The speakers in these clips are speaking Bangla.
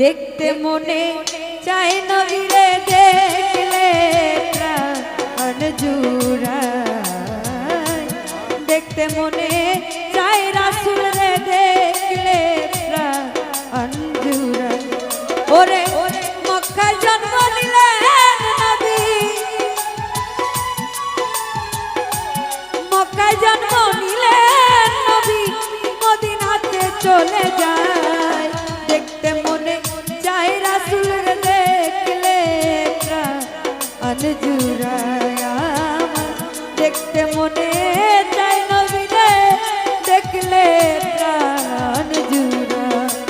দেখতে মনে চাই নবীরে দেখলে প্রাণ জুড়া দেখতে মনে চাই রাসুল রে দেখলে প্রাণ জুড়া ওরে মক্কায় জন্ম নিলেন প্রাণ জুড়ায়। দেখতে মনে চাই নবী রে দেখলে প্রাণ জুড়ায়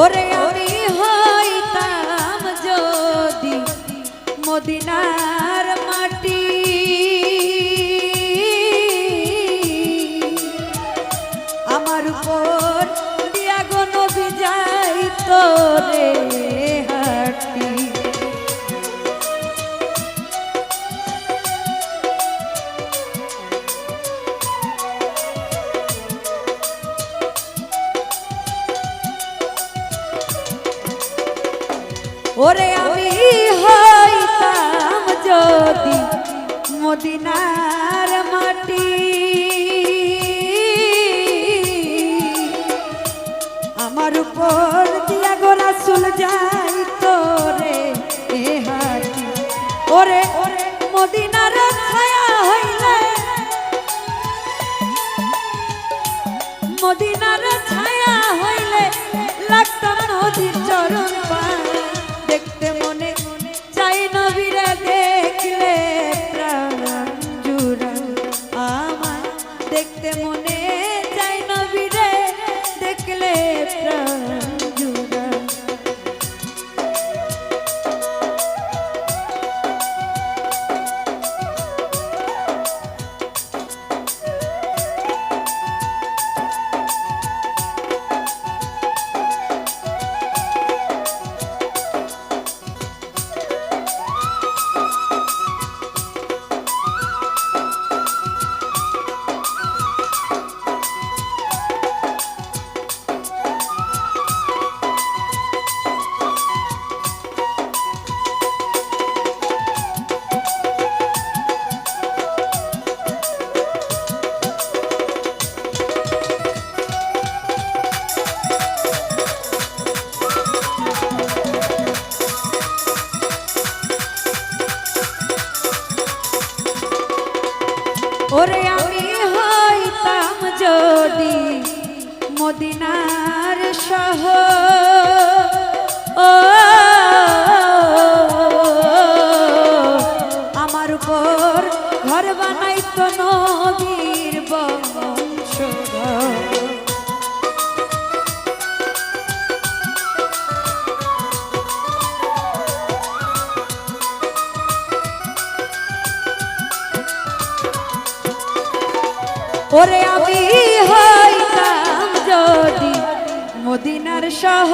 ওরে আমি ওরে আমি হইতাম যদি মদিনার মাটি। আমার উপর দিয়া গোরা চুল যাই তোরে এ হাটি ওরে ওরে মদিনার ছায়া হইলে। মদিনার ছায়া হইলে লাগতাম নদীর চরণ। মদিনার সহ আমার উপর ঘর বানাইতো নবীর বংশধর। ওরে আমি যদি মদিনার সহ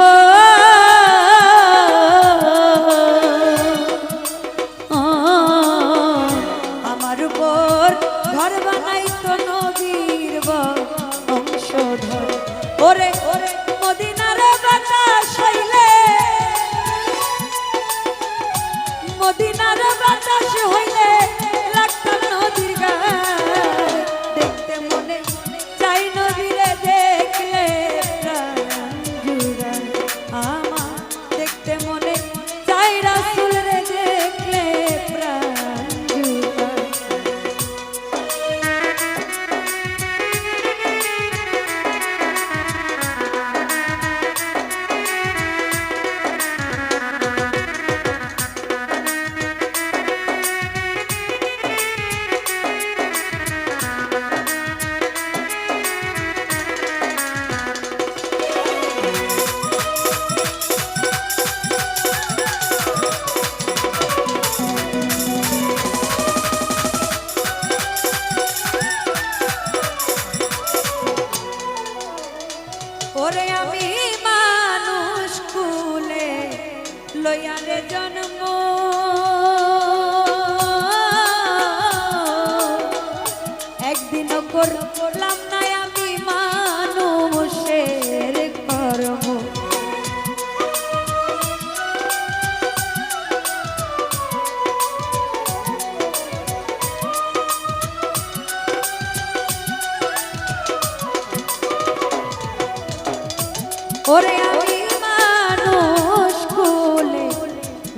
লইয়ারে জন্ম। একদিনও করলাম না আমি মানুষের কর্ম। ওরে আমি মানুষ।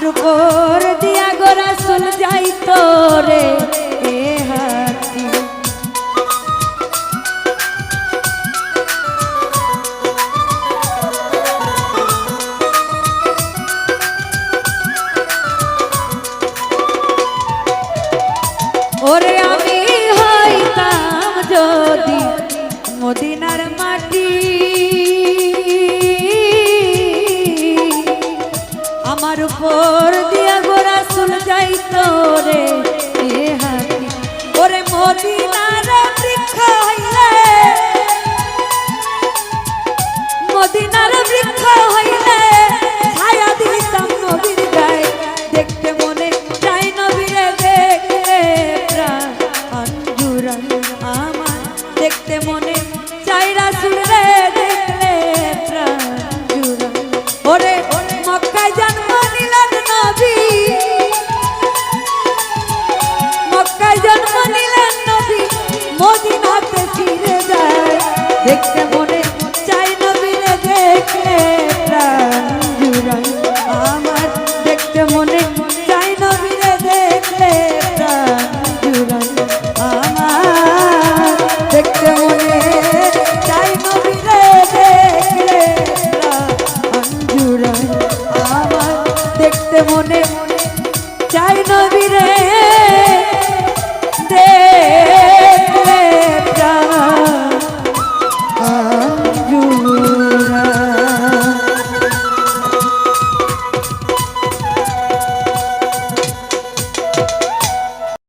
আমার উপর দিয়া গোরা চল যাইত রে এ হাতি। ওরে আমি হইতাম যদি মদিনার মাটি আমার যাবি রে?